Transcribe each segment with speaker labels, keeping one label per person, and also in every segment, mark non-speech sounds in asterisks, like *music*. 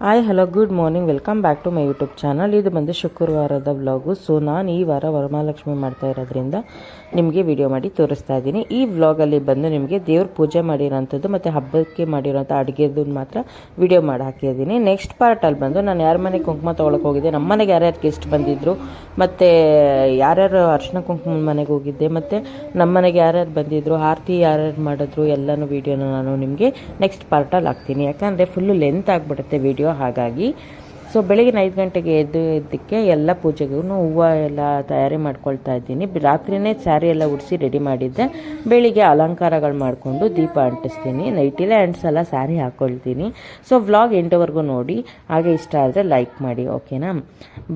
Speaker 1: Hi hello good morning welcome back to my YouTube channel ಇದು ಬಂದು ಶುಕ್ರವಾರದ vlog so ನಾನು ಈ ವಾರ ವರಮಹಾಲಕ್ಷ್ಮಿ ಮಾಡ್ತಾ ಇರೋದ್ರಿಂದ ನಿಮಗೆ ವಿಡಿಯೋ ಮಾಡಿ ತೋರಿಸ್ತಾ ಇದ್ದೀನಿ. ಈ ವ್ಲಾಗಲ್ಲಿ ಬಂದು ನಿಮಗೆ ದೇವ್ರ ಪೂಜೆ ಮಾಡಿರೋಂಥದ್ದು ಮತ್ತು ಹಬ್ಬಕ್ಕೆ ಮಾಡಿರೋಂಥ ಅಡುಗೆದು ಮಾತ್ರ ವಿಡಿಯೋ ಮಾಡಿ ಹಾಕಿದ್ದೀನಿ. ನೆಕ್ಸ್ಟ್ ಪಾರ್ಟಲ್ಲಿ ಬಂದು ನಾನು ಯಾರ ಮನೆಗೆ ಕುಂಕುಮ ತೊಗೊಳಕ್ಕೆ ಹೋಗಿದ್ದೆ ನಮ್ಮ ಮನೆಗೆ ಯಾರ್ಯಾರು ಗೆಸ್ಟ್ ಬಂದಿದ್ದರು ಮತ್ತು ಯಾರ್ಯಾರು ಅರ್ಶಿನ ಕುಂಕುಮ ಮನೆಗೆ ಹೋಗಿದ್ದೆ, ಮತ್ತು ನಮ್ಮ ಮನೆಗೆ ಯಾರ್ಯಾರು ಬಂದಿದ್ದರು ಆರತಿ ಯಾರ್ಯಾರು ಮಾಡಿದ್ರು, ಎಲ್ಲನೂ ವೀಡಿಯೋನ ನಾನು ನಿಮಗೆ ನೆಕ್ಸ್ಟ್ ಪಾರ್ಟಲ್ಲಿ ಹಾಕ್ತೀನಿ. ಯಾಕಂದರೆ ಫುಲ್ಲು ಲೆಂತ್ ಆಗಿಬಿಡುತ್ತೆ ವಿಡಿಯೋ ಹಾಗಾಗಿ ಸೊ ಬೆಳಗಿನ ಐದು ಗಂಟೆಗೆ ಎದ್ದು ಇದ್ದಕ್ಕೆ ಎಲ್ಲ ಪೂಜೆಗೂ ಹೂವು ಎಲ್ಲ ತಯಾರಿ ಮಾಡ್ಕೊಳ್ತಾ ಇದ್ದೀನಿ. ರಾತ್ರಿನೇ ಸ್ಯಾರಿ ಎಲ್ಲ ಉಡಿಸಿ ರೆಡಿ ಮಾಡಿದ್ದೆ. ಬೆಳಿಗ್ಗೆ ಅಲಂಕಾರಗಳು ಮಾಡಿಕೊಂಡು ದೀಪ ಅಂಟಿಸ್ತೀನಿ. ನೈಟಿಲೇ ಅಂಟಿಸಲ್ಲ ಸ್ಯಾರಿ ಹಾಕ್ಕೊಳ್ತೀನಿ ಸೊ ವ್ಲಾಗ್ ಎಂಟವರೆಗೂ ನೋಡಿ. ಹಾಗೆ ಇಷ್ಟ ಆದರೆ ಲೈಕ್ ಮಾಡಿ ಓಕೆನಾ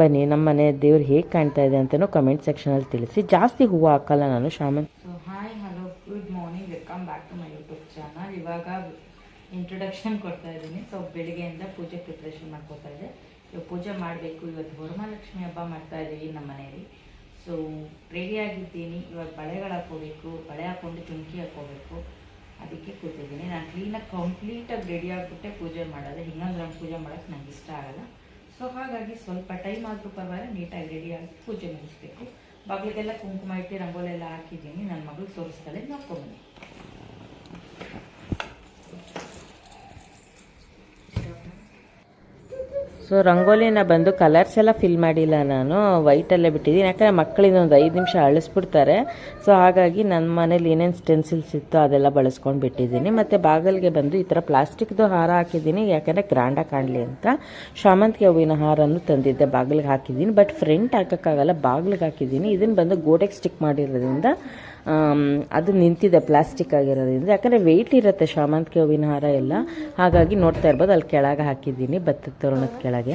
Speaker 1: ಬನ್ನಿ ನಮ್ಮ ಮನೆ ದೇವ್ರು ಹೇಗೆ ಕಾಣ್ತಾ ಇದೆ ಅಂತಲೂ ಕಮೆಂಟ್ ಸೆಕ್ಷನಲ್ಲಿ ತಿಳಿಸಿ. ಜಾಸ್ತಿ ಹೂವು ಹಾಕಲ್ಲ ನಾನು ಶಾಮಂತಿ so hi hello good morning welcome back to my YouTube channel ಇವಾಗ ಇಂಟ್ರೊಡಕ್ಷನ್ ಕೊಡ್ತಾ ಇದ್ದೀನಿ. ಸೊ ಬೆಳಿಗ್ಗೆಯಿಂದ ಪೂಜೆ ಪ್ರಿಪ್ರೇಷನ್ ಮಾಡ್ಕೊತಾ ಇದ್ದೆ ಇವಾಗ ಪೂಜೆ ಮಾಡಬೇಕು. ಇವತ್ತು ವರಮಹಾಲಕ್ಷ್ಮಿ ಹಬ್ಬ ಮಾಡ್ತಾ ಇದ್ದೀವಿ ನಮ್ಮ ಮನೆಯಲ್ಲಿ. ಸೊ ರೆಡಿ ಆಗಿದ್ದೀನಿ. ಇವಾಗ ಬಳೆಗಳು ಹಾಕೋಬೇಕು ಬಳೆ ಹಾಕ್ಕೊಂಡು ಚುಮ್ಕಿ ಹಾಕೋಬೇಕು ಅದಕ್ಕೆ ಕೂತಿದ್ದೀನಿ. ನಾನು ಕ್ಲೀನಾಗಿ ಕಂಪ್ಲೀಟಾಗಿ ರೆಡಿ ಆಗಿಬಿಟ್ಟೆ ಪೂಜೆ ಮಾಡೋದು. ಹಿಂಗಂದ್ರೆ ನಂಗೆ ಪೂಜೆ ಮಾಡೋಕ್ಕೆ ನಂಗೆ ಇಷ್ಟ ಆಗಲ್ಲ. ಸೊ ಹಾಗಾಗಿ ಸ್ವಲ್ಪ ಟೈಮ್ ಆದರೂ ಪರವಾಗಿಲ್ಲ. ನೀಟಾಗಿ ರೆಡಿಯಾಗಿ ಪೂಜೆ ಮುಗಿಸ್ಬೇಕು. ಬಾಗಿಲಿಗೆಲ್ಲ ಕುಂಕುಮ ಇಟ್ಟು ರಂಗೋಲಿ ಎಲ್ಲ ಹಾಕಿದ್ದೀನಿ. ನನ್ನ ಮಗಳು ತೋರಿಸ್ತಾಳೆ. ನೋಡ್ಕೊಂಬನ್ನಿ ಸೊ ರಂಗೋಲಿನ ಬಂದು ಕಲರ್ಸ್ ಎಲ್ಲ ಫಿಲ್ ಮಾಡಿಲ್ಲ ನಾನು. ವೈಟಲ್ಲೇ ಬಿಟ್ಟಿದ್ದೀನಿ. ಯಾಕಂದರೆ ಮಕ್ಕಳಿಂದ ಒಂದು ಐದು ನಿಮಿಷ ಅಳಿಸ್ಬಿಡ್ತಾರೆ. ಸೊ ಹಾಗಾಗಿ ನನ್ನ ಮನೇಲಿ ಏನೇನು ಸ್ಟೆನ್ಸಿಲ್ಸ್ ಇತ್ತು ಅದೆಲ್ಲ ಬಳಸ್ಕೊಂಡು ಬಿಟ್ಟಿದ್ದೀನಿ. ಮತ್ತು ಬಾಗಿಲಿಗೆ ಬಂದು ಈ ಥರ ಪ್ಲಾಸ್ಟಿಕ್ದು ಹಾರ ಹಾಕಿದ್ದೀನಿ. ಯಾಕಂದರೆ ಗ್ರ್ಯಾಂಡಾಗಿ ಕಾಣಲಿ ಅಂತ. ಶಾಮಂತಿಗೆ ಹೂವಿನ ಹಾರನ್ನು ತಂದಿದ್ದೆ. ಬಾಗಿಲಿಗೆ ಹಾಕಿದ್ದೀನಿ. ಬಟ್ ಫ್ರಂಟ್ ಹಾಕೋಕ್ಕಾಗಲ್ಲ, ಬಾಗಿಲಿಗೆ ಹಾಕಿದ್ದೀನಿ. ಇದನ್ನು ಬಂದು ಗೋಡೆಗೆ ಸ್ಟಿಕ್ ಮಾಡಿರೋದ್ರಿಂದ ಅದು ನಿಂತಿದೆ ಪ್ಲಾಸ್ಟಿಕ್ ಆಗಿರೋದ್ರಿಂದ. ಯಾಕಂದರೆ ವೆಯ್ಟ್ ಇರುತ್ತೆ ಶಾಮಂತಿಗೆ ಹೂವಿನ ಹಾರ ಎಲ್ಲ. ಹಾಗಾಗಿ ನೋಡ್ತಾ ಇರ್ಬೋದು ಅಲ್ಲಿ ಕೆಳಗೆ ಹಾಕಿದ್ದೀನಿ ಭತ್ತದ ತೋರಣದ ಕೆಳಗೆ.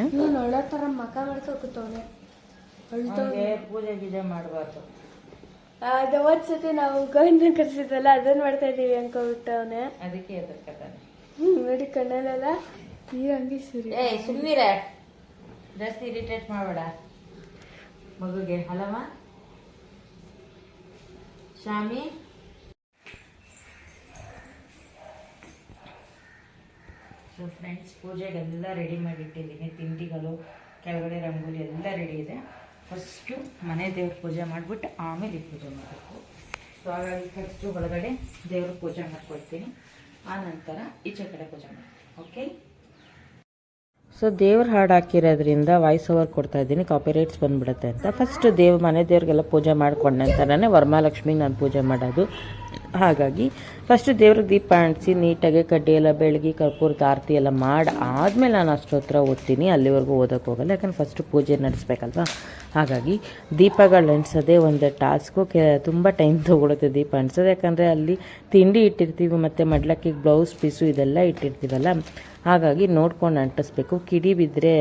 Speaker 2: ಅದು ಒಂದ್ಸತಿ ನಾವು ಗೋವಿಂದ ಕರ್ಸಿದ್ವಲ್ಲ ಅದನ್ನ ಮಾಡ್ತಾ ಇದೀವಿ ಅನ್ಕೊಬಿಟ್ಟವನೆ
Speaker 1: ಅದಕ್ಕೆ
Speaker 2: ಹ್ಮ್ ನೋಡಿ ಕಣ್ಣಲ್ಲೆಲ್ಲ ಈ ಹಂಗೆ ಸುರಿ.
Speaker 1: ಏಯ್ ಸುಮ್ಮನಿರೆ ಜಾಸ್ತಿ ಇರಿಟೇಟ್ ಮಾಡಬೇಡ. ಮಗುಗೆ ಅಲ್ಲಮ್ಮ? ಶಾಮಿ ಸೊ ಫ್ರೆಂಡ್ಸ್ ಪೂಜೆಗೆಲ್ಲ ರೆಡಿ ಮಾಡಿಟ್ಟಿದ್ದೀನಿ ತಿಂಡಿಗಳು, ಕೆಳಗಡೆ ರಂಗೋಲಿ ಎಲ್ಲ ರೆಡಿ ಇದೆ. ಫಸ್ಟು ಮನೆ ದೇವ್ರ ಪೂಜೆ ಮಾಡಿಬಿಟ್ಟು ಆಮೇಲೆ ಈ ಪೂಜೆ ಮಾಡಬೇಕು. ಸೊ ಹಾಗಾಗಿ ಫಸ್ಟು ಒಳಗಡೆ ದೇವ್ರ ಪೂಜೆ ಮಾಡ್ಕೊಳ್ತೀನಿ. ಆ ನಂತರ ಈಚೆ ಕಡೆ ಪೂಜೆ ಮಾಡ್ತೀನಿ. ಓಕೆ ಸೊ ದೇವ್ರ ಹಾಡು ಹಾಕಿರೋದ್ರಿಂದ ವಾಯ್ಸ್ ಓವರ್ ಕೊಡ್ತಾ ಇದ್ದೀನಿ. ಕಾಪಿರೈಟ್ಸ್ ಬಂದ್ಬಿಡುತ್ತೆ ಅಂತ. ಫಸ್ಟ್ ದೇವ್, ಮನೆ ದೇವ್ರಿಗೆಲ್ಲ ಪೂಜೆ ಮಾಡಿಕೊಂಡ ನಂತರನೇ ವರಮಹಾಲಕ್ಷ್ಮಿಗೆ ನಾನು ಪೂಜೆ ಮಾಡೋದು. ಹಾಗಾಗಿ ಫಸ್ಟ್ ದೇವ್ರಿಗೆ ದೀಪ ಅಂಟಿಸಿ ನೀಟಾಗಿ ಕಡ್ಡಿ ಎಲ್ಲ ಬೆಳಗ್ಗೆ ಕರ್ಪೂರದ ಆರತಿ ಎಲ್ಲ ಮಾಡಿ, ಆದಮೇಲೆ ನಾನು ಅಷ್ಟೋತ್ರ ಓದ್ತೀನಿ. ಅಲ್ಲಿವರೆಗೂ ಓದೋಕ್ಕೆ ಹೋಗಲ್ಲ. ಯಾಕಂದ್ರೆ ಫಸ್ಟ್ ಪೂಜೆ ನಡೆಸ್ಬೇಕಲ್ವಾ? ಹಾಗಾಗಿ ದೀಪಗಳು ಅಂಟಿಸೋದೇ ಒಂದು ಟಾಸ್ಕು. ಕೆ, ತುಂಬ ಟೈಮ್ ತೊಗೊಳುತ್ತೆ ದೀಪ ಅಂಟಿಸೋದು ಯಾಕಂದರೆ ಅಲ್ಲಿ ತಿಂಡಿ ಇಟ್ಟಿರ್ತೀವಿ, ಮತ್ತು ಮಡ್ಲಕ್ಕಿಗೆ ಬ್ಲೌಸ್ ಪೀಸು ಇದೆಲ್ಲ ಇಟ್ಟಿರ್ತೀವಲ್ಲ. ಹಾಗಾಗಿ ನೋಡ್ಕೊಂಡು ಅಂಟಿಸ್ಬೇಕು. ಕಿಡಿ ಬಿದ್ದರೆ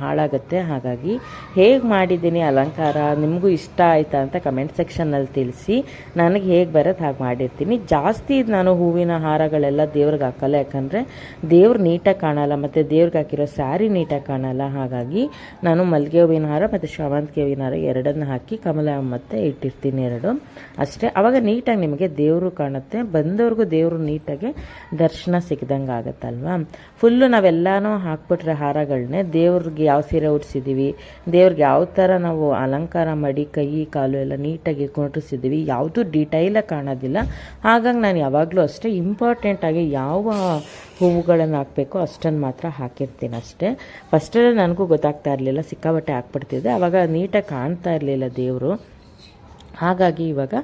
Speaker 1: ಹಾಳಾಗುತ್ತೆ. ಹಾಗಾಗಿ ಹೇಗೆ ಮಾಡಿದ್ದೀನಿ ಅಲಂಕಾರ? ನಿಮಗೂ ಇಷ್ಟ ಆಯಿತಾ ಅಂತ ಕಮೆಂಟ್ ಸೆಕ್ಷನ್ನಲ್ಲಿ ತಿಳಿಸಿ. ನನಗೆ ಹೇಗೆ ಬರೋದು ಹಾಗೆ ಮಾಡಿರ್ತೀನಿ. ಜಾಸ್ತಿ ನಾನು ಹೂವಿನ ಹಾರಗಳೆಲ್ಲ ದೇವ್ರಿಗೆ ಹಾಕಲ್ಲ. ಯಾಕಂದರೆ ದೇವ್ರು ನೀಟಾಗಿ ಕಾಣಲ್ಲ, ಮತ್ತು ದೇವ್ರಿಗೆ ಹಾಕಿರೋ ಸ್ಯಾರಿ ನೀಟಾಗಿ ಕಾಣಲ್ಲ. ಹಾಗಾಗಿ ನಾನು ಮಲ್ಲಿಗೆ ಹೂವಿನ ಹಾರ ಮತ್ತು ಶಾವಂತಿಗೆ ಹಾರ ಎರಡನ್ನು ಹಾಕಿ ಕಮಲ ಮತ್ತೆ ಇಟ್ಟಿರ್ತೀನಿ ಎರಡು. ಅಷ್ಟೇ ಆವಾಗ ನೀಟಾಗಿ ನಿಮಗೆ ದೇವರು ಕಾಣುತ್ತೆ. ಬಂದವ್ರಿಗೂ ದೇವರು ನೀಟಾಗಿ ದರ್ಶನ ಸಿಗ್ದಂಗೆ ಆಗುತ್ತಲ್ವಾ? ಫುಲ್ಲು ನಾವೆಲ್ಲನೂ ಹಾಕ್ಬಿಟ್ರೆ ಹಾರಗಳನ್ನೇ ದೇವ್ರಿಗೆ ಯಾವ ಸೀರೆ ಉಡ್ಸಿದ್ದೀವಿ ದೇವ್ರಿಗೆ ಯಾವ ಥರ ನಾವು ಅಲಂಕಾರ ಮಾಡಿ ಕೈ, ಕಾಲು ಎಲ್ಲ ನೀಟಾಗಿ ಇಟ್ಕೊಂಡಿಸಿದ್ದೀವಿ ಯಾವುದೂ ಡೀಟೈಲಾಗಿ ಕಾಣೋದಿಲ್ಲ. ಹಾಗಾಗಿ ನಾನು ಯಾವಾಗಲೂ ಅಷ್ಟೇ ಇಂಪಾರ್ಟೆಂಟಾಗಿ ಯಾವ ಹೂವುಗಳನ್ನು ಹಾಕಬೇಕು. ಅಷ್ಟನ್ನು ಮಾತ್ರ ಹಾಕಿರ್ತೀನಿ ಅಷ್ಟೇ. ಫಸ್ಟೆಲ್ಲ ನನಗೂ ಗೊತ್ತಾಗ್ತಾ ಇರಲಿಲ್ಲ ಸಿಕ್ಕಾಬಟ್ಟೆ ಹಾಕ್ಬಿಡ್ತಿದ್ದೆ. ಆವಾಗ ನೀಟಾಗಿ ಕಾಣ್ತಾ ಇರಲಿಲ್ಲ ದೇವರು. ಹಾಗಾಗಿ ಇವಾಗ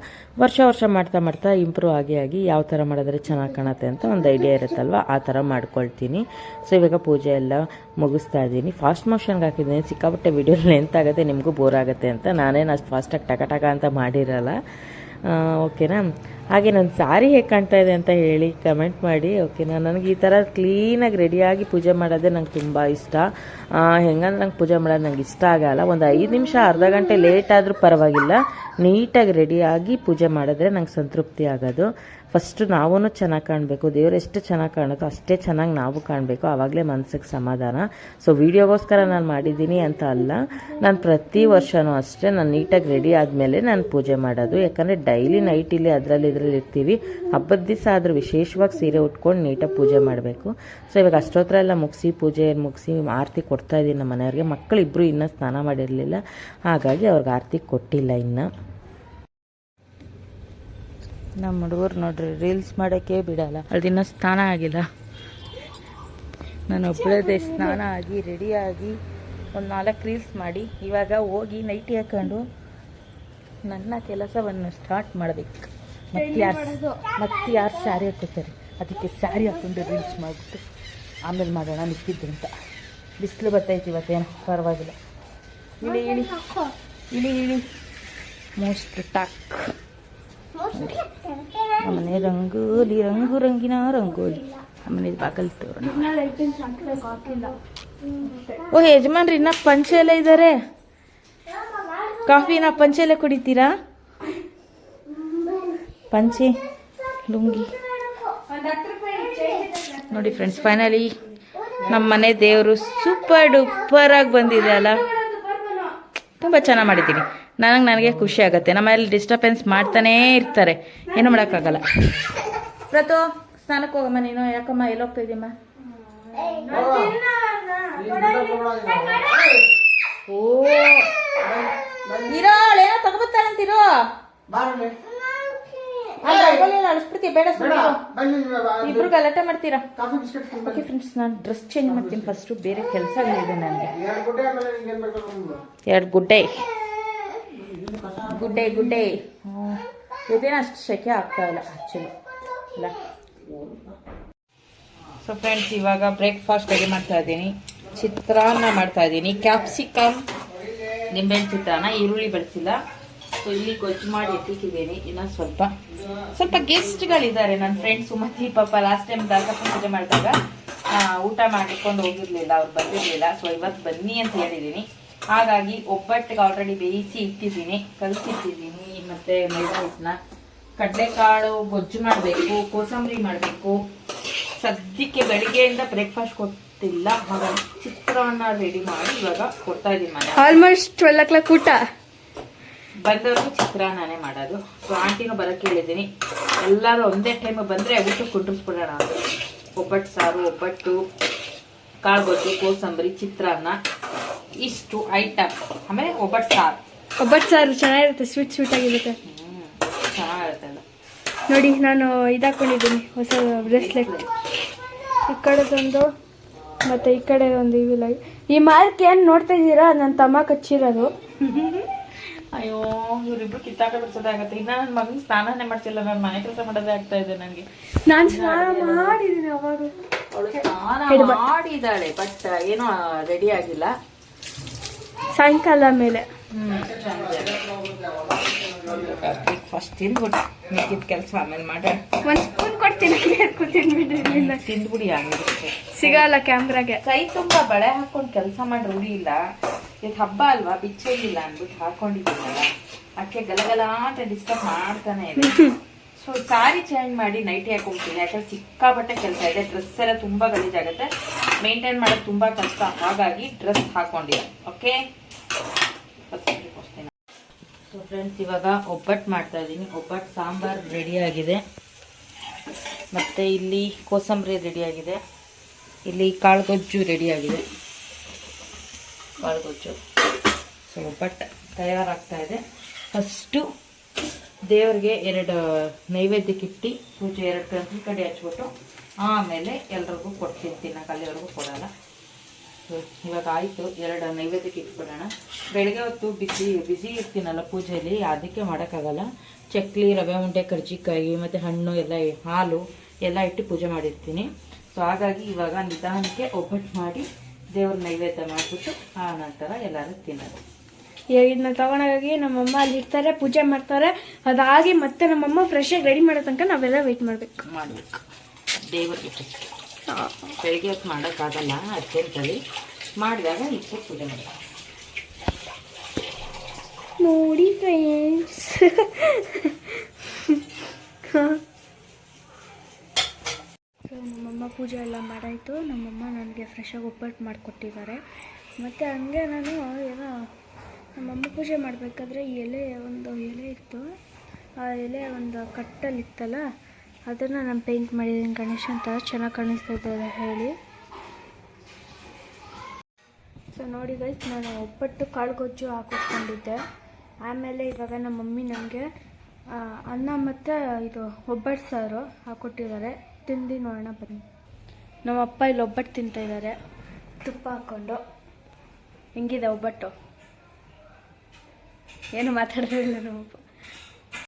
Speaker 1: ವರ್ಷ ವರ್ಷ ಮಾಡ್ತಾ ಮಾಡ್ತಾ ಇಂಪ್ರೂವ್ ಆಗಿ ಆಗಿ ಯಾವ ಥರ ಮಾಡಿದ್ರೆ ಚೆನ್ನಾಗಿ ಕಾಣುತ್ತೆ ಅಂತ ಒಂದು ಐಡಿಯಾ ಇರುತ್ತಲ್ವ? ಆ ಥರ ಮಾಡ್ಕೊಳ್ತೀನಿ. ಸೊ ಇವಾಗ ಪೂಜೆ ಎಲ್ಲ ಮುಗಿಸ್ತಾ ಇದ್ದೀನಿ. ಫಾಸ್ಟ್ ಮೋಷನ್ಗೆ ಹಾಕಿದ್ದೀನಿ. ಸಿಕ್ಕಾಪಟ್ಟೆ ವಿಡಿಯೋ ಆಗುತ್ತೆ, ನಿಮಗೂ ಬೋರ್ ಆಗುತ್ತೆ ಅಂತ. ನಾನೇನು ಅಷ್ಟು ಫಾಸ್ಟಾಗಿ ಟಕ ಟಕ ಅಂತ ಮಾಡಿರಲ್ಲ. ಓಕೆನಾ ಹಾಗೆ ನನ್ನ ಸಾರಿ ಹೇಗೆ ಕಾಣ್ತಾ ಇದೆ ಅಂತ ಹೇಳಿ ಕಮೆಂಟ್ ಮಾಡಿ ಓಕೆನಾ ನನಗೆ ಈ ಥರ ಕ್ಲೀನಾಗಿ ರೆಡಿಯಾಗಿ ಪೂಜೆ ಮಾಡೋದೇ ನಂಗೆ ತುಂಬ ಇಷ್ಟ. ಹೆಂಗಂದ್ರೆ ನಂಗೆ ಪೂಜೆ ಮಾಡೋದು ನಂಗೆ ಇಷ್ಟ ಆಗಲ್ಲ. ಒಂದು ಐದು ನಿಮಿಷ ಅರ್ಧ ಗಂಟೆ ಲೇಟ್ ಆದರೂ ಪರವಾಗಿಲ್ಲ. ನೀಟಾಗಿ ರೆಡಿಯಾಗಿ ಪೂಜೆ ಮಾಡಿದ್ರೆ ನಂಗೆ ಸಂತೃಪ್ತಿ ಆಗೋದು. ಫಸ್ಟು ನಾವೂ ಚೆನ್ನಾಗಿ ಕಾಣಬೇಕು. ದೇವ್ರು ಎಷ್ಟು ಚೆನ್ನಾಗಿ ಕಾಣುತ್ತೋ ಅಷ್ಟೇ ಚೆನ್ನಾಗಿ ನಾವು ಕಾಣಬೇಕು. ಆವಾಗಲೇ ಮನಸ್ಸಿಗೆ ಸಮಾಧಾನ. ಸೊ ವೀಡಿಯೋಗೋಸ್ಕರ ನಾನು ಮಾಡಿದ್ದೀನಿ ಅಂತ ಅಲ್ಲ. ನಾನು ಪ್ರತಿ ವರ್ಷವೂ ಅಷ್ಟೇ ನಾನು ನೀಟಾಗಿ ರೆಡಿ ಆದಮೇಲೆ ನಾನು ಪೂಜೆ ಮಾಡೋದು. ಯಾಕಂದರೆ ಡೈಲಿ ನೈಟ್ ಇಲ್ಲಿ ಅದರಲ್ಲಿ
Speaker 3: ಇದ್ರಲ್ಲಿ ಇರ್ತೀವಿ. ಹಬ್ಬದ ದಿವಸ ಆದರೂ ವಿಶೇಷವಾಗಿ ಸೀರೆ ಉಟ್ಕೊಂಡು ನೀಟಾಗಿ ಪೂಜೆ ಮಾಡಬೇಕು. ಸೊ ಇವಾಗ ಅಷ್ಟೋತ್ರ ಎಲ್ಲ ಮುಗಿಸಿ ಪೂಜೆ ಮುಗಿಸಿ ಆರತಿ ಕೊಡ್ತಾ ಇದ್ದೀನಿ ನಮ್ಮ ಮನೆಯವ್ರಿಗೆ. ಮಕ್ಕಳು ಇಬ್ಬರು ಇನ್ನೂ ಸ್ನಾನ ಮಾಡಿರಲಿಲ್ಲ. ಹಾಗಾಗಿ ಅವ್ರಿಗೆ ಆರತಿ ಕೊಟ್ಟಿಲ್ಲ ಇನ್ನು. ನಮ್ಮ ಹುಡುಗರು ನೋಡ್ರಿ ರೀಲ್ಸ್ ಮಾಡೋಕ್ಕೆ ಬಿಡಲ್ಲ. ಅದಿನ್ನ ಸ್ನಾನ ಆಗಿಲ್ಲ. ನಾನು ಒಬ್ಬಳದೇ ಸ್ನಾನ ಆಗಿ ರೆಡಿಯಾಗಿ ಒಂದು ನಾಲ್ಕು ರೀಲ್ಸ್ ಮಾಡಿ, ಇವಾಗ ಹೋಗಿ ನೈಟಿ ಹಾಕೊಂಡು ನನ್ನ ಕೆಲಸವನ್ನು ಸ್ಟಾರ್ಟ್ ಮಾಡಬೇಕು. ಮತ್ತೆ ಯಾರು ಮತ್ತೆ ಯಾರು ಸ್ಯಾರಿ ಹಾಕೋತಾರೆ ಅದಕ್ಕೆ ಸ್ಯಾರಿ ಹಾಕೊಂಡು ರೀಲ್ಸ್ ಮಾಡಿಬಿಟ್ಟು ಆಮೇಲೆ ಮಾಡೋಣ ಮಿಕ್ಕಿದ್ದು ಅಂತ. ಬಿಸಿಲು ಬರ್ತೈತಿ ಇವತ್ತೇನು? ಪರವಾಗಿಲ್ಲ. ಇಳಿ ಇಳಿ ಇಳಿ ಇಳಿ ಮೋಸ್ಟ್ ಟಾಕ್ ಆಮೇಲೆ ರಂಗೋಲಿ ರಂಗು ರಂಗಿನ ರಂಗೋಲಿ. ಆಮೇಲೆ ಬಾಗಲ್ ತೋರಣ. ಓ ಯಜಮಾನ್ರಿ ಇನ್ನ ಪಂಚೆ ಎಲ್ಲ ಇದ್ದಾರೆ ಕಾಫಿನ ಪಂಚೆಲ್ಲ ಕುಡಿತೀರಾ? ಪಂಚೆ, ಲುಂಗಿ. ನೋಡಿ ಫ್ರೆಂಡ್ಸ್ ಫೈನಲಿ ನಮ್ಮ ಮನೆ ದೇವರು ಸೂಪರ್ ಡೂಪರ್ ಆಗಿ ಬಂದಿದೆ ಅಲ್ಲ? ತುಂಬ ಚೆನ್ನಾಗಿ ಮಾಡಿದ್ದೀನಿ. ನನಗೆ ನನಗೆ ಖುಷಿ ಆಗುತ್ತೆ. ನಮ್ಮಲ್ಲಿ ಡಿಸ್ಟರ್ಬೆನ್ಸ್ ಮಾಡ್ತಾನೇ ಇರ್ತಾರೆ. ಏನು ಮಾಡೋಕ್ಕಾಗಲ್ಲ. ಪ್ರತು, ಸ್ನಾನಕ್ಕೆ ಹೋಗಮ್ಮ ನೀನು? ಯಾಕಮ್ಮ ಎಲ್ಲಿ ಹೋಗ್ತಿದ್ದೀಮ್ಮ ಓ, ಇರೋ ಏನೋ ತಗೋಬತ್ತಾನಂತಿರೋ ಅಳಿಸ್ಬಿಡ್ತೀಯ ಬೇಡ ಇಬ್ರು ಗಲಾಟೆ ಮಾಡ್ತೀರಾ? ಓಕೆ ಫ್ರೆಂಡ್ಸ್ ನಾನು ಡ್ರೆಸ್ ಚೇಂಜ್ ಮಾಡ್ತೀನಿ ಫಸ್ಟು ಬೇರೆ ಕೆಲಸಗಳಿದೆ ನನಗೆ. ಎರಡು ಗುಡ್ಡೆ ಗುಡ್ಡೆ. ಗುಡ್ಡೆ ಇದೇನು ಅಷ್ಟು ಶೆಕೆ ಆಗ್ತಾ ಇಲ್ಲ ಆ್ಯಕ್ಚುಲಿ ಅಲ್ಲ ಸೊ ಫ್ರೆಂಡ್ಸ್ ಇವಾಗ ಬ್ರೇಕ್ಫಾಸ್ಟ್ ರೆಡಿ ಮಾಡ್ತಾ ಇದ್ದೀನಿ. ಚಿತ್ರಾನ್ನ ಮಾಡ್ತಾ ಇದ್ದೀನಿ. ಕ್ಯಾಪ್ಸಿಕಮ್ ನಿಂಬೆಹಣ್ಣು ಚಿತ್ರಾನ್ನ ಈರುಳ್ಳಿ ಬಳಸಿಲ್ಲ. ಇಲ್ಲಿ ಗೊಜ್ಜು ಮಾಡಿ ಎತ್ತಿಟ್ಟಿದ್ದೀನಿ ಇನ್ನೊಂದು ಸ್ವಲ್ಪ ಸ್ವಲ್ಪ ಗೆಸ್ಟ್ಗಳಿದ್ದಾರೆ ನನ್ನ ಫ್ರೆಂಡ್ಸ್ ಸುಮತಿ ಪಾಪ ಲಾಸ್ಟ್ ಟೈಮ್ ದಾಸಪ್ಪ ಪೂಜೆ ಮಾಡಿದಾಗ ಊಟ ಮಾಡಿಕೊಂಡು ಹೋಗಿರ್ಲಿಲ್ಲ, ಅವ್ರು ಬಂದಿರಲಿಲ್ಲ. ಸೊ ಇವತ್ತು ಬನ್ನಿ ಅಂತ ಹೇಳಿದ್ದೀನಿ. ಹಾಗಾಗಿ ಒಬ್ಬಟ್ಟಿಗೆ ಆಲ್ರೆಡಿ ಬೇಯಿಸಿ ಇಟ್ಟಿದ್ದೀನಿ, ಕಲಸಿಟ್ಟಿದ್ದೀನಿ. ಮತ್ತೆ ಮೈದಾ ಹಿಟ್ಟನ್ನ ಕಡಲೆಕಾಳು ಗೊಜ್ಜು ಮಾಡಬೇಕು, ಕೋಸಂಬರಿ ಮಾಡಬೇಕು. ಸದ್ಯಕ್ಕೆ ಬೆಳಿಗ್ಗೆಯಿಂದ ಬ್ರೇಕ್ಫಾಸ್ಟ್ ಕೊಟ್ಟಿಲ್ಲ, ಹಾಗಾಗಿ ಚಿತ್ರಾನ್ನ ರೆಡಿ ಮಾಡಿ ಇವಾಗ ಕೊಡ್ತಾ ಇದ್ದೀನಿ
Speaker 2: ಆಲ್ಮೋಸ್ಟ್ ಟ್ವೆಲ್ ಓ ಕ್ಲಾಕ್ ಊಟ.
Speaker 3: ಬಂದವರು ಚಿತ್ರಾನ್ನನೇ ಮಾಡೋದು. ಸೊ ಆಂಟಿನೂ ಬರೋಕ್ಕೆ ಹೇಳಿದ್ದೀನಿ. ಎಲ್ಲರೂ ಒಂದೇ ಟೈಮ್ ಬಂದರೆ ಅದಕ್ಕೆ ಕುಂಡ್ರಿಸ್ಬಿಡೋಣ ಅಂತ. ಒಬ್ಬಟ್ಟು ಸಾರು ಒಬ್ಬಟ್ಟು ಕಾಳು ಗೊಜ್ಜು ಕೋಸಂಬರಿ ಚಿತ್ರಾನ್ನ ಇಷ್ಟು ಐಟಮ್ ಆಮೇಲೆ ಒಬ್ಬಟ್ಟು ಸಾರು.
Speaker 2: ಒಬ್ಬಟ್ಟು ಸಾರು ಚೆನ್ನಾಗಿರುತ್ತೆ ಸ್ವೀಟ್ ಸ್ವೀಟ್ ಆಗಿರುತ್ತೆ.
Speaker 3: ಹ್ಞೂ ಚೆನ್ನಾಗಿರುತ್ತಲ್ಲ
Speaker 2: ನೋಡಿ ನಾನು ಇದಾಕೊಂಡಿದ್ದೀನಿ ಹೊಸ ಬ್ರೇಸ್ಲೆಟ್ ಈ ಕಡೆದೊಂದು ಮತ್ತೆ ಈ ಕಡೆ ಒಂದು ಇವಿಲ್ಲ ಈ ಮಾರ್ಕ್ ಏನು ನೋಡ್ತಾ ಇದ್ದೀರಾ? ನನ್ನ ತಮ್ಮ ಕಚ್ಚಿರೋದು *laughs*
Speaker 3: ಅಯ್ಯೋ ಇವರಿಬ್ರು ಕಿತ್ತಾಟ ಬಿಡ್ಸೋದಾಗತ್ತೆ ಇನ್ನ ನನ್ನ ಮಗನ ಸ್ನಾನನೇ ಮಾಡ್ತಿಲ್ಲ ನಾನು ಮನೆ ಕೆಲಸ ಮಾಡೋದೇ ಆಗ್ತಾ ಇದೆ ನನಗೆ
Speaker 2: ನಾನು ಸ್ನಾನ ಮಾಡಿದ್ದೀನಿ ಅವಾಗ
Speaker 3: ಅವಳು ಸ್ನಾನ ಮಾಡಿದ್ದಾಳೆ ಬಟ್ ಏನೋ ರೆಡಿ ಆಗಿಲ್ಲ.
Speaker 2: ಸಾಯಂಕಾಲ ಮೇಲೆ.
Speaker 3: ಫಸ್ಟ್ ತಿಂದ್ಬಿಡಿ. ಮಿಕ್ಕಿದ ಕೆಲಸ ಆಮೇಲೆ ಮಾಡ.
Speaker 2: ಒಂದು ಸ್ಪೂನ್ ಕೊಡ್ತೀನಿ ಕೂತೀನಿ.
Speaker 3: ತಿಂದ್ಬಿಡಿ ಆಗುತ್ತೆ
Speaker 2: ಸಿಗಲ್ಲ ಕ್ಯಾಮ್ರಾಗೆ.
Speaker 3: ಕೈ ತುಂಬಾ ಬಳೆ ಹಾಕೊಂಡು ಕೆಲಸ ಮಾಡಿ ರೂಢಿ ಇಲ್ಲ. ಇದು ಹಬ್ಬ ಅಲ್ವಾ? ಬಿಚ್ಚೋಗಿಲ್ಲ ಅಂದ್ಬಿಟ್ಟು ಹಾಕೊಂಡಿದ್ದೀನಲ್ಲ. ಅದಕ್ಕೆ ಗಲಗಲ ಅಂತ ಡಿಸ್ಟರ್ಬ್ ಮಾಡ್ತಾನೆ ಇದೆ. ಸೊ ಸಾರಿ ಚೇಂಜ್ ಮಾಡಿ ನೈಟಿ ಹಾಕೊಂಡ್ತೀನಿ ಯಾಕಂದ್ರೆ ಸಿಕ್ಕಾಪಟ್ಟೆ ಕೆಲಸ ಇದೆ. ಡ್ರೆಸ್ ಎಲ್ಲ ತುಂಬಾ ಗಲೀಜಾಗುತ್ತೆ. ಮೇಂಟೈನ್ ಮಾಡೋದು ತುಂಬಾ ಕಷ್ಟ. ಹಾಗಾಗಿ ಡ್ರೆಸ್ ಹಾಕೊಂಡಿಲ್ಲ. ಓಕೆ ಸೊ ಫ್ರೆಂಡ್ಸ್ ಇವಾಗ ಒಬ್ಬಟ್ಟು ಮಾಡ್ತಾ ಇದ್ದೀನಿ. ಒಬ್ಬಟ್ಟು ಸಾಂಬಾರ್ ರೆಡಿ ಆಗಿದೆ. ಮತ್ತು ಇಲ್ಲಿ ಕೋಸಂಬರಿ ರೆಡಿ ಆಗಿದೆ. ಇಲ್ಲಿ ಕಾಳುಗೊಜ್ಜು ರೆಡಿ ಆಗಿದೆ ಕಾಳುಗೊಜ್ಜು ಸೊ ಒಬ್ಬಟ್ಟು ತಯಾರಾಗ್ತಾ ಇದೆ. ಫಸ್ಟು ದೇವರಿಗೆ ಎರಡು ನೈವೇದ್ಯಕ್ಕೆ ಇಟ್ಟು ಪೂಜೆ ಎರಡು ಕಂಕಿ ಕಡೆ ಹಚ್ಬಿಟ್ಟು ಆಮೇಲೆ ಎಲ್ರಿಗೂ ಕೊಡ್ತೀನಿ ತಿನ್ನಕ್ಕೆ ಅಲ್ಲಿವರೆಗೂ ಕೊಡೋಲ್ಲ. ಇವಾಗ ಆಯಿತು, ಎರಡು ನೈವೇದ್ಯಕ್ಕೆ ಇಟ್ಬಿಡೋಣ. ಬೆಳಗ್ಗೆ ಹೊತ್ತು ಬಿಸಿ ಬಿಸಿ ಇರ್ತೀನಲ್ಲ ಪೂಜೆಯಲ್ಲಿ, ಅದಕ್ಕೆ ಮಾಡೋಕ್ಕಾಗಲ್ಲ. ಚಕ್ಲಿ, ರವೆ ಉಂಡೆ, ಕರ್ಜಿಕಾಯಿ, ಮತ್ತು ಹಣ್ಣು, ಎಲ್ಲ ಹಾಲು, ಎಲ್ಲ ಇಟ್ಟು ಪೂಜೆ ಮಾಡಿರ್ತೀನಿ. ಸೊ ಹಾಗಾಗಿ ಇವಾಗ ನಿಧಾನಕ್ಕೆ ಒಬ್ಬಟ್ಟು ಮಾಡಿ ದೇವ್ರ ನೈವೇದ್ಯ ಮಾಡಿಬಿಟ್ಟು ಆ ನಂತರ ಎಲ್ಲರೂ ತಿನ್ನೋದು.
Speaker 2: ಈಗ ಇದನ್ನ ತಗೊಂಡೋಗಿ ನಮ್ಮಮ್ಮ ಅಲ್ಲಿ ಇರ್ತಾರೆ ಪೂಜೆ ಮಾಡ್ತಾರೆ. ಅದಾಗಿ ಮತ್ತೆ ನಮ್ಮಮ್ಮ ಫ್ರೆಶ್ ಆಗಿ ರೆಡಿ ಮಾಡೋ ತನಕ ನಾವೆಲ್ಲ ವೆಯ್ಟ್ ಮಾಡಬೇಕು.
Speaker 3: ಮಾಡಬೇಕು. ದೇವರಿಗೆ ಬೆಳಿಗ್ಗೆ ಹೊತ್ತು ಮಾಡೋಕ್ಕಾಗಲ್ಲ ಅರ್ಜೆಂಟಲ್ಲಿ. ಮಾಡಿದಾಗ ಇಟ್ಟು ಪೂಜೆ ಮಾಡಬೇಕು
Speaker 2: ನೋಡಿ ಫ್ರೆಂಡ್ಸ್ *laughs* ನಮ್ಮಮ್ಮ ಪೂಜೆ ಎಲ್ಲ ಮಾಡಾಯಿತು. ನಮ್ಮಮ್ಮ ನನಗೆ ಫ್ರೆಶಾಗಿ ಒಬ್ಬಟ್ಟು ಮಾಡಿಕೊಟ್ಟಿದ್ದಾರೆ. ಮತ್ತು ಹಂಗೆ ನಾನು ಏನೋ ನಮ್ಮಮ್ಮ ಪೂಜೆ ಮಾಡಬೇಕಾದ್ರೆ ಎಲೆ ಒಂದು ಎಲೆ ಇತ್ತು. ಆ ಎಲೆ ಒಂದು ಕಟ್ಟಲ್ಲಿತ್ತಲ್ಲ, ಅದನ್ನು ನಾನು ಪೇಂಟ್ ಮಾಡಿದ್ದೀನಿ ಗಣೇಶ ಅಂತ. ಚೆನ್ನಾಗಿ ಕಾಣಿಸ್ತಾ ಇದ್ದಾರೆ ಹೇಳಿ. ಸೊ ನೋಡಿ ಗೈಸ್ ನಾನು ಒಬ್ಬಟ್ಟು ಕಾಳುಗೊಜ್ಜು ಹಾಕಿಸ್ಕೊಂಡಿದ್ದೆ. ಆಮೇಲೆ ಇವಾಗ ನಮ್ಮ ಮಮ್ಮಿ ನನಗೆ ಅನ್ನ ಮತ್ತು ಇದು ಒಬ್ಬಟ್ಟು ಸಾರು ಹಾಕ್ಕೊಟ್ಟಿದ್ದಾರೆ ತಿಂದು ನೋಡೋಣ, ಬನ್ನಿ. ನಮ್ಮ ಅಪ್ಪ ಇಲ್ಲಿ ಒಬ್ಬಟ್ಟು ತಿಂತಾ ಇದ್ದಾರೆ ತುಪ್ಪ ಹಾಕ್ಕೊಂಡು. ಹೆಂಗಿದೆ ಒಬ್ಬಟ್ಟು? ಏನು ಮಾತಾಡೋದಿಲ್ಲ ನಮ್ಮಪ್ಪ